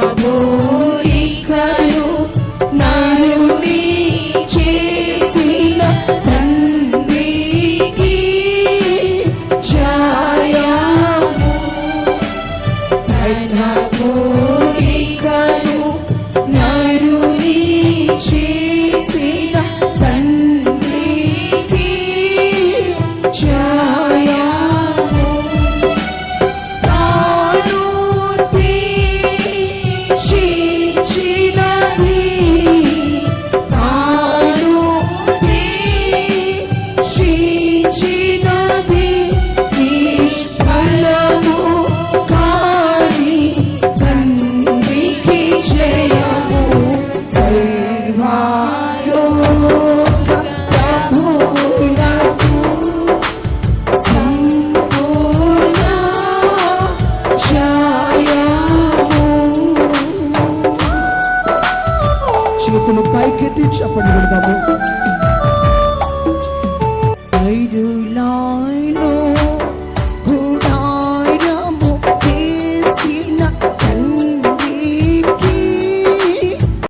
love. చేతులు పైకెత్తి చప్పటి కొడతాము I do